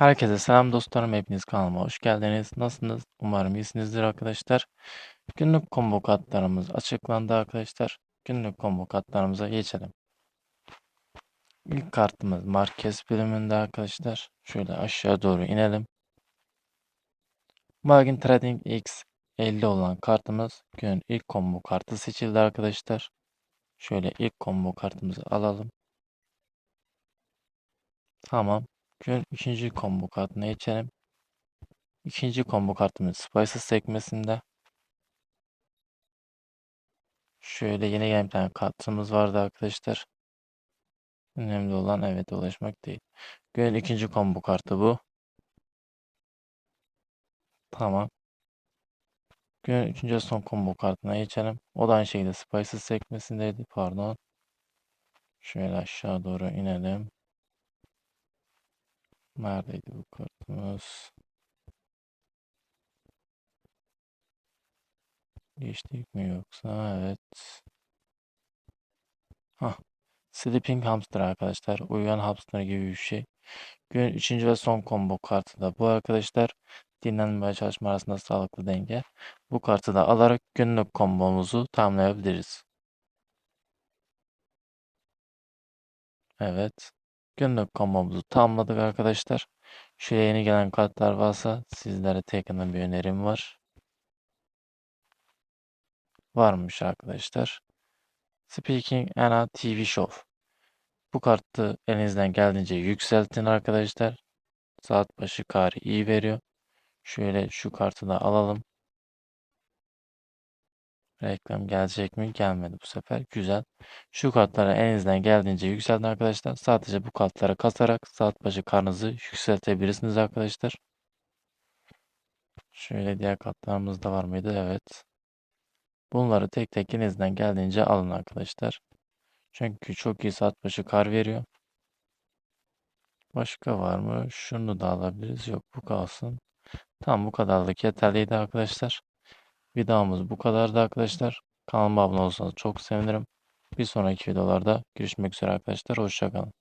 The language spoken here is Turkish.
Herkese selam dostlarım. Hepiniz kanalıma hoş geldiniz. Nasılsınız? Umarım iyisinizdir arkadaşlar. Günlük combo açıklandı arkadaşlar. Günlük combo geçelim. İlk kartımız Marquez bölümünde arkadaşlar. Şöyle aşağı doğru inelim. Margin Trading X 50 olan kartımız günün ilk combo kartı seçildi arkadaşlar. Şöyle ilk combo kartımızı alalım. Tamam. Gün ikinci combo kartına geçelim. İkinci combo kartımız Spices sekmesinde. Şöyle yeni gelen bir tane kartımız vardı arkadaşlar. Önemli olan evet ulaşmak değil. Günün ikinci combo kartı bu. Tamam. Günün üçüncü son combo kartına geçelim. O da aynı şekilde Spices sekmesindeydi. Pardon. Şöyle aşağı doğru inelim. Neredeydi bu kartımız? Geçtik mi yoksa? Evet. Hah. Sleeping Hamster arkadaşlar. Uyuyan hamster gibi bir şey. Günün üçüncü ve son combo kartı da bu arkadaşlar. Dinlenme ve çalışma arasında sağlıklı denge. Bu kartı da alarak günlük kombomuzu tamamlayabiliriz. Evet. Günlük kombomuzu tamamladık arkadaşlar. Şuraya yeni gelen kartlar varsa sizlere tekrardan bir önerim var. Varmış arkadaşlar. Speaking Anna TV Show. Bu kartı elinizden geldiğince yükseltin arkadaşlar. Saat başı karı iyi veriyor. Şöyle şu kartı da alalım. Reklam gelecek mi? Gelmedi bu sefer. Güzel. Şu kartları elinizden geldiğince yükseltin arkadaşlar. Sadece bu kartlara kasarak saat başı karnınızı yükseltebilirsiniz arkadaşlar. Şöyle diğer kartlarımız da var mıydı? Evet. Bunları tek tek elinizden geldiğince alın arkadaşlar. Çünkü çok iyi saat başı kar veriyor. Başka var mı? Şunu da alabiliriz. Yok bu kalsın. Tam bu kadarlık yeterliydi arkadaşlar. Videomuz bu kadardı arkadaşlar. Kanalıma abone olursanız çok sevinirim. Bir sonraki videolarda görüşmek üzere arkadaşlar. Hoşçakalın.